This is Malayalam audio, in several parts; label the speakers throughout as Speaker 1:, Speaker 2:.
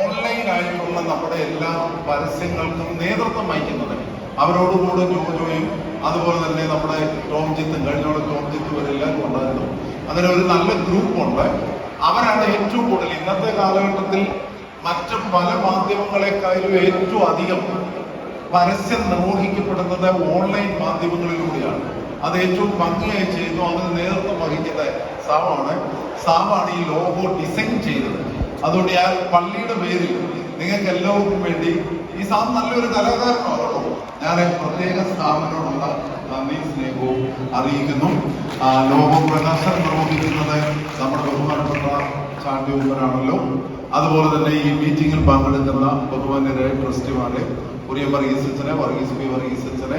Speaker 1: ഓൺലൈൻ ആയിട്ടുള്ള നമ്മുടെ എല്ലാ പരസ്യങ്ങൾക്കും നേതൃത്വം വഹിക്കുന്നത് അവരോടുകൂടെ ജോജോയും അതുപോലെ തന്നെ നമ്മുടെ ടോംജിത്തും കഴിഞ്ഞോടെ ടോംജിത്ത് ഇവരെല്ലാവരും ഉണ്ടായിരുന്നു. അങ്ങനെ ഒരു നല്ല ഗ്രൂപ്പുണ്ട് അവരാണ് ഏറ്റവും കൂടുതൽ ഇന്നത്തെ കാലഘട്ടത്തിൽ മറ്റു പല മാധ്യമങ്ങളെക്കാളും ഏറ്റവും അധികം പരസ്യം നിർവഹിക്കപ്പെടുന്നത് ഓൺലൈൻ മാധ്യമങ്ങളിലൂടെയാണ്. അത് ഏറ്റവും ഭംഗിയായി ചെയ്യുന്നു അതിന് നേതൃത്വം വഹിക്കുന്ന സാവാണ്. സാവാണ് ഈ ലോഗോ ഡിസൈൻ ചെയ്തത്. അതുകൊണ്ട് ഞാൻ പള്ളിയുടെ പേരിൽ നിങ്ങൾക്ക് എല്ലാവർക്കും വേണ്ടി ഈ സാം നല്ലൊരു കലാകാരനാണല്ലോ ഞാൻ പ്രത്യേക സ്ഥാപനോടുള്ള നന്ദി സ്നേഹവും അറിയിക്കുന്നു. ലോഗോ പ്രകാശനം നിർവഹിക്കുന്നത് നമ്മുടെ ബഹുമാനപ്പെട്ട ചാണ്ടിയൂപ്പനാണല്ലോ അതുപോലെ തന്നെ ഈ മീറ്റിംഗിൽ പങ്കെടുക്കുന്ന ബഹുമാന്യരായ ട്രസ്റ്റിമാരെ കുര്യൻ വർഗീസ് അച്ഛനെ വർഗീസ് പി വർഗീസ് അച്ഛനെ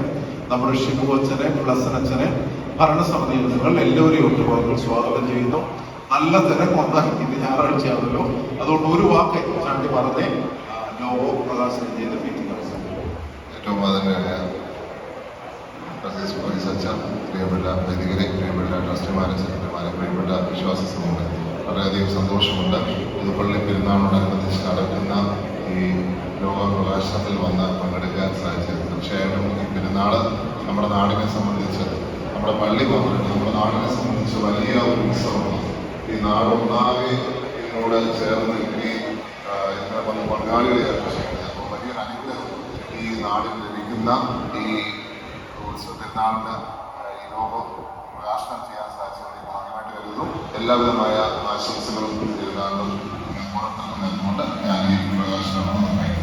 Speaker 1: നമ്മുടെ ഷിബു അച്ഛനെ പ്ലസൻ അച്ഛനെ ഭരണസമിതി അംഗങ്ങൾ എല്ലാവരെയും ഒട്ടുപാടുകൾ സ്വാഗതം ചെയ്യുന്നു. നല്ല തിരക്കുണ്ട് ഇത് ഞായറാഴ്ചയാണല്ലോ അതുകൊണ്ട് ഒരു വാക്ക് ചാണ്ടി പറഞ്ഞേ ലോകോ പ്രകാശനം ചെയ്ത മീറ്റിംഗ് അവസാനം
Speaker 2: പ്രിയപ്പെട്ട വിശ്വാസ സമൂഹം വളരെയധികം സന്തോഷമുണ്ട് ഇത് പള്ളി പെരുന്നാളിനോടനുബന്ധിച്ച് നടക്കുന്ന ഈ ലോക പ്രകാശനത്തിൽ വന്ന് പങ്കെടുക്കാൻ സാധിച്ചത്. തീർച്ചയായിട്ടും ഈ പെരുന്നാൾ നമ്മുടെ നാടിനെ സംബന്ധിച്ച് നമ്മുടെ പള്ളി മാത്രമല്ല നമ്മുടെ നാടിനെ സംബന്ധിച്ച് വലിയ ഒരു ഉത്സവമാണ്. ഈ നാടൊന്നാകെ എന്നോട് ചേർന്ന് നിൽക്കുകയും എന്നെ പങ്കാളികളെ ആകർഷിക്കുന്നത് അപ്പോൾ അനുഗ്രഹം ഈ നാടിന് ലഭിക്കുന്ന ഈ പെരുന്നാളിന് ഈ ലോകം പ്രകാശനം ചെയ്യാൻ സാധിച്ചതിൽ ഭാഗമായിട്ട് കരുതുന്നു. എല്ലാവിധമായ ആശംസകളും പെരുന്നാളിനും ഓണത്തിനും നൽകുകൊണ്ട് ഞാൻ ഈ പ്രകാശനമാണ് നന്നായി